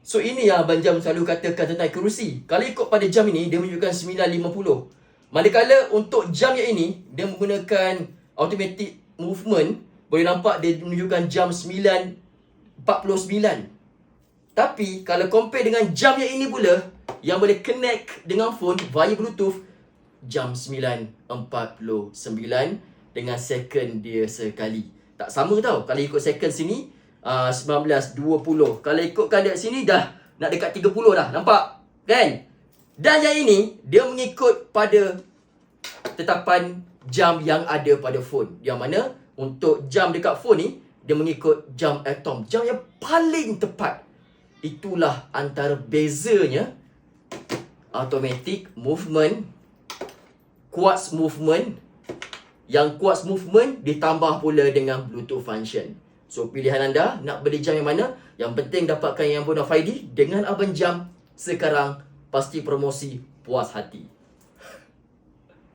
So ini yang Abang Jam selalu katakan tentang accuracy. Kalau ikut pada jam ini, dia menunjukkan 9.50. Manakala untuk jam yang ini, dia menggunakan automatic movement. Boleh nampak dia menunjukkan jam 9.49. Tapi kalau compare dengan jam yang ini pula, yang boleh connect dengan phone via Bluetooth, jam 9.49 dengan second dia sekali. Tak sama tau. Kalau ikut second sini, uh, 19.20. Kalau ikutkan dekat sini dah nak dekat 30 dah. Nampak? Kan? Dan yang ini, dia mengikut pada tetapan jam yang ada pada phone. Yang mana untuk jam dekat phone ni, dia mengikut jam atom. Jam yang paling tepat. Itulah antara bezanya automatic movement, quartz movement, yang quartz movement ditambah pula dengan Bluetooth function. So pilihan anda nak beli jam yang mana? Yang penting dapatkan yang bona fide dengan Abang Jam sekarang pasti promosi puas hati.